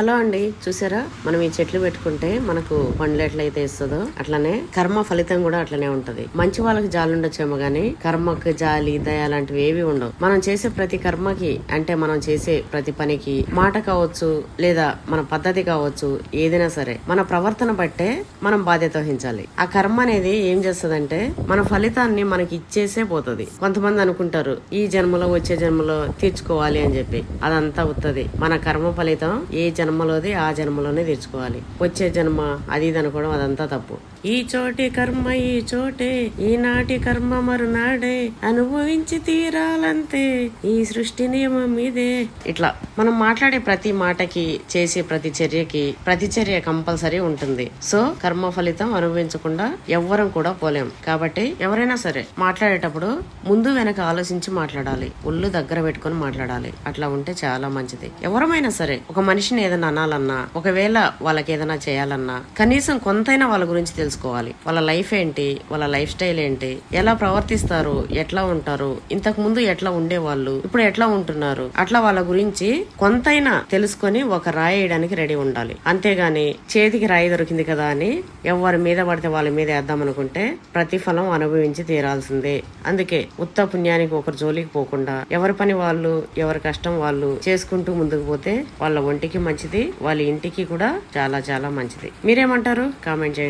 Hello అండి చూసారా? మనం ఈ చెట్లు పెట్టుకుంటే మనకు పండ్లు ఎట్లయితే ఇస్తుందో అట్లనే కర్మ ఫలితం కూడా అట్లనే ఉంటది. మంచి వాళ్ళకి జాలి ఉండొచ్చేమో గానీ కర్మకు జాలి దయ లాంటివి ఏవి ఉండవు. మనం చేసే ప్రతి కర్మకి అంటే మనం చేసే ప్రతి పనికి మాట కావచ్చు లేదా మన పద్ధతి కావచ్చు ఏదైనా సరే మన ప్రవర్తన బట్టే మనం బాధ్యత వహించాలి. ఆ కర్మ అనేది ఏం చేస్తుందంటే మన ఫలితాన్ని మనకి ఇచ్చేసే పోతుంది. కొంతమంది అనుకుంటారు ఈ జన్మలో వచ్చే జన్మలో తీర్చుకోవాలి అని చెప్పి. అదంతా వస్తుంది మన కర్మ ఫలితం ఏ జన్మలోది ఆ జన్మలోనే తీర్చుకోవాలి వచ్చే జన్మ అది ఇది అనుకోవడం అదంతా తప్పు. ఈ చోటి కర్మ ఈ చోటే ఈనాటి కర్మ మరునాడే అనుభవించి తీరాలంతే ఈ సృష్టి నియమం ఇదే. ఇట్లా మనం మాట్లాడే ప్రతి మాటకి చేసే ప్రతి చర్యకి ప్రతి చర్య కంపల్సరీ ఉంటుంది. సో కర్మ ఫలితం అనుభవించకుండా ఎవ్వరం కూడా పోలేం. కాబట్టి ఎవరైనా సరే మాట్లాడేటప్పుడు ముందు వెనక ఆలోచించి మాట్లాడాలి. ఒళ్ళు దగ్గర పెట్టుకొని మాట్లాడాలి. అట్లా ఉంటే చాలా మంచిది. ఎవరమైనా సరే ఒక మనిషిని ఏదైనా అనాలన్నా ఒకవేళ వాళ్ళకి ఏదైనా చేయాలన్నా కనీసం కొంతైనా వాళ్ళ గురించి తెలుసుకోవాలి. వాళ్ళ లైఫ్ ఏంటి? వాళ్ళ లైఫ్ స్టైల్ ఏంటి? ఎలా ప్రవర్తిస్తారు? ఎట్లా ఉంటారు? ఇంతకు ముందు ఎట్లా ఉండేవాళ్ళు? ఇప్పుడు ఎట్లా ఉంటున్నారు? అట్లా వాళ్ళ గురించి కొంతైనా తెలుసుకొని ఒక రాయి వేయడానికి రెడీ ఉండాలి. అంతేగాని చేతికి రాయి దొరికింది కదా అని ఎవరి మీద పడితే వాళ్ళ మీద వేద్దాం అనుకుంటే ప్రతిఫలం అనుభవించి తీరాల్సిందే. అందుకే ఉత్త పుణ్యానికి ఒకరు జోలికి పోకుండా ఎవరి పని వాళ్ళు ఎవరి కష్టం వాళ్ళు చేసుకుంటూ ముందుకు పోతే వాళ్ళ ఒంటికి మంచి మంచిది. వాళ్ళ ఇంటికి కూడా చాలా చాలా మంచిది. మీరేమంటారు? కామెంట్ చేయండి.